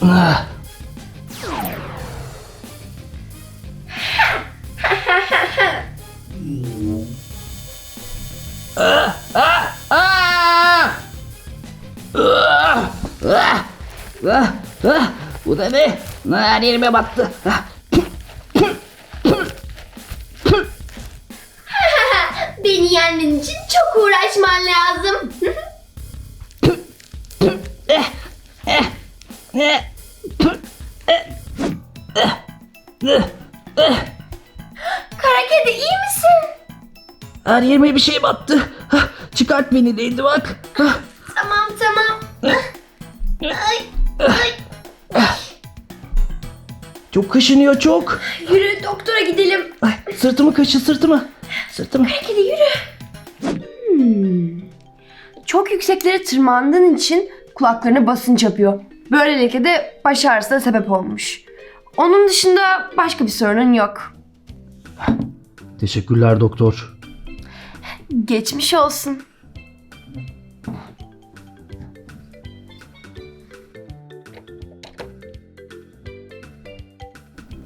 Ah. Ah, ah, ah! Ah, ah, ah, ah. Bu da ne? Her yerime battı. Ah. Yenmen için çok uğraşman lazım. Kara kedi iyi misin? Her yerime bir şey battı. Çıkart beni değdi bak. Tamam tamam. Ay, ay. Çok kaşınıyor çok. Yürü doktora gidelim. Ay, sırtımı kaşı sırtımı. Sırtımı. Kara kedi yürü. Hmm. Çok yükseklere tırmandığın için kulaklarına basınç yapıyor. Böylelikle de baş ağrısına sebep olmuş. Onun dışında başka bir sorunun yok. Teşekkürler doktor. Geçmiş olsun.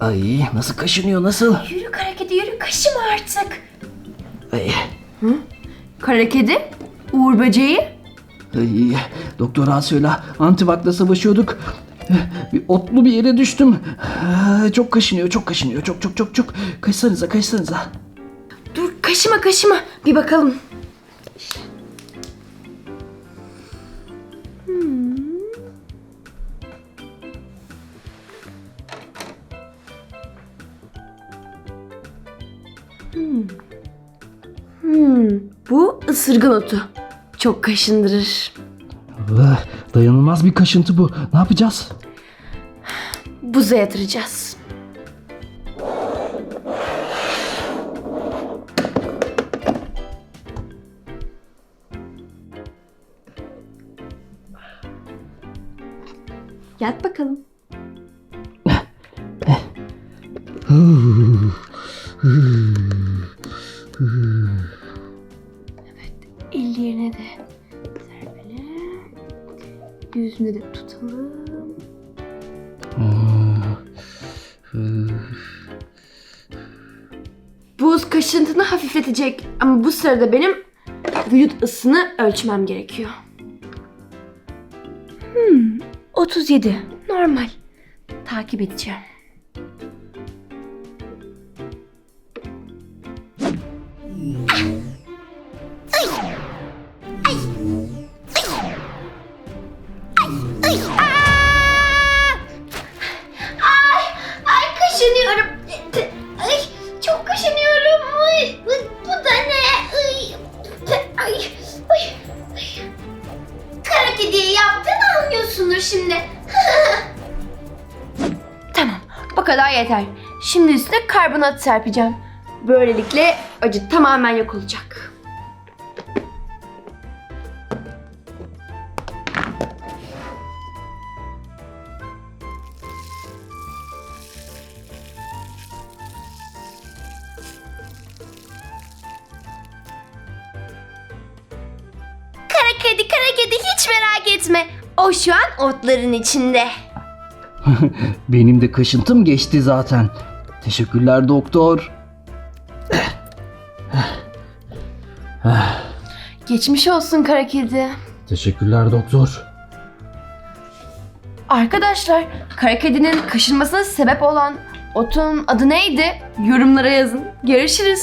Ay nasıl kaşınıyor nasıl? Yürü kara kedi yürü kaşıma artık. Ay, Kara kedi, Uğur böceği. ay, doktora söyle antibakla savaşıyorduk. Bir otlu bir yere düştüm. Çok kaşınıyor çok kaşınıyor çok çok çok çok. Kaşsanıza kaşsanıza. Dur kaşıma kaşıma bir bakalım. Hmm. Hmm, Bu ısırgan otu. Çok kaşındırır. Ah, Dayanılmaz bir kaşıntı bu. Ne yapacağız? Buza yatıracağız. Yat bakalım. Yüzüne de tutalım. Buz kaşıntını hafifletecek ama bu sırada benim vücut ısını ölçmem gerekiyor. Hmm, 37. Normal. Takip edeceğim. Kediye yaptığını anlıyorsundur şimdi. tamam, bu kadar yeter. Şimdi üstüne karbonat serpeceğim. Böylelikle acı tamamen yok olacak. Kedi, kara kedi hiç merak etme. O şu an otların içinde. Benim de kaşıntım geçti zaten. Teşekkürler doktor. Geçmiş olsun kara kedi. Teşekkürler doktor. Arkadaşlar, kara kedinin kaşınmasına sebep olan otun adı neydi? Yorumlara yazın. Görüşürüz.